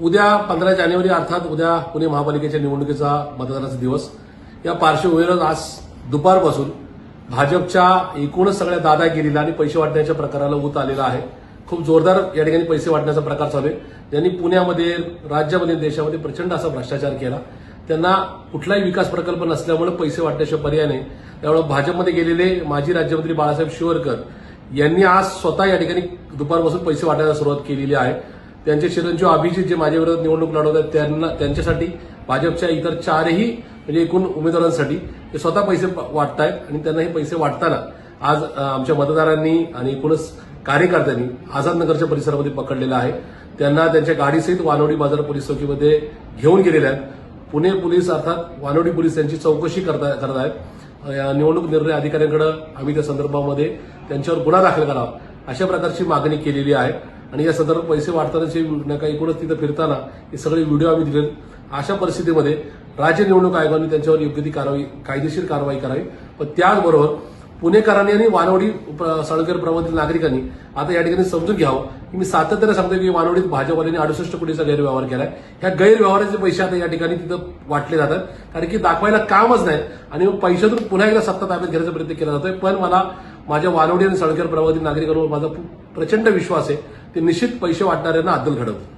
उद्या पंधरा जानेवारी अर्थात उद्या पुणे महापालिकेच्या निवडणुकीचा मतदानाचा दिवस. या पार्श्वभूमीवर आज दुपारपासून भाजपच्या एकूणच सगळ्या दादागिरीला आणि पैसे वाटण्याच्या प्रकाराला ऊत आलेला आहे. खूप जोरदार या ठिकाणी पैसे वाटण्याचा प्रकार चालू आहे. ज्यांनी पुण्यामध्ये राज्यामध्ये देशामध्ये प्रचंड असा भ्रष्टाचार केला त्यांना कुठलाही विकास प्रकल्प नसल्यामुळे पैसे वाटण्याशिवाय पर्याय नाही. त्यामुळे भाजपमध्ये गेलेले माजी राज्यमंत्री बाळासाहेब शिवरकर यांनी आज स्वतः या ठिकाणी दुपारपासून पैसे वाटायला सुरुवात केलेली आहे. त्यांचे चिरंजीव अभिजित जे माझ्याविरोधात निवडणूक लढवत आहेत त्यांना त्यांच्यासाठी भाजपच्या इतर चारही म्हणजे एकूण उमेदवारांसाठी ते स्वतः पैसे वाटतायत आणि त्यांना हे पैसे वाटताना आज आमच्या मतदारांनी आणि एकूणच कार्यकर्त्यांनी आझादनगरच्या परिसरामध्ये पकडलेलं आहे. त्यांना त्यांच्या गाडीसहित वानवडी बाजार पोलीस चौकीमध्ये घेऊन गेलेले आहेत. पुणे पोलीस अर्थात वानवडी पोलीस त्यांची चौकशी करता करत आहेत या निवडणूक निर्णय अधिकाऱ्यांकडे आम्ही त्या संदर्भामध्ये त्यांच्यावर गुन्हा दाखल करावा अशा प्रकारची मागणी केलेली आहे. आणि या संदर्भात पैसे वाटतानाचे नका एकूणच तिथं फिरताना हे सगळे व्हिडिओ आम्ही दिले अशा परिस्थितीमध्ये राज्य निवडणूक आयोगाने त्यांच्यावर योग्य ती कारवाई कायदेशीर कारवाई करावी. पण त्याचबरोबर पुणेकरांनी आणि वानवडी प्र- साळुंकेर नागरिकांनी आता या ठिकाणी समजून घ्यावं. की मी सातत्याने सांगतो की वानवडीत भाजपवाल्यांनी अडुसष्ट कोटीचा गैरव्यवहार केलाय. ह्या गैरव्यवहाराचे पैसे आता या ठिकाणी तिथं वाटले जातात. कारण की दाखवायला कामच नाही. आणि मग पैशातून पुन्हा एकदा सत्ता ताब्यात घेण्याचा प्रयत्न केला जातोय. पण मला माझ्या वानवडी आणि साळुंकेर प्रभातील नागरिकांवर माझा प्रचंड विश्वास आहे. ते निश्चित पैसे वाटणाऱ्यांना अद्दल घडवतो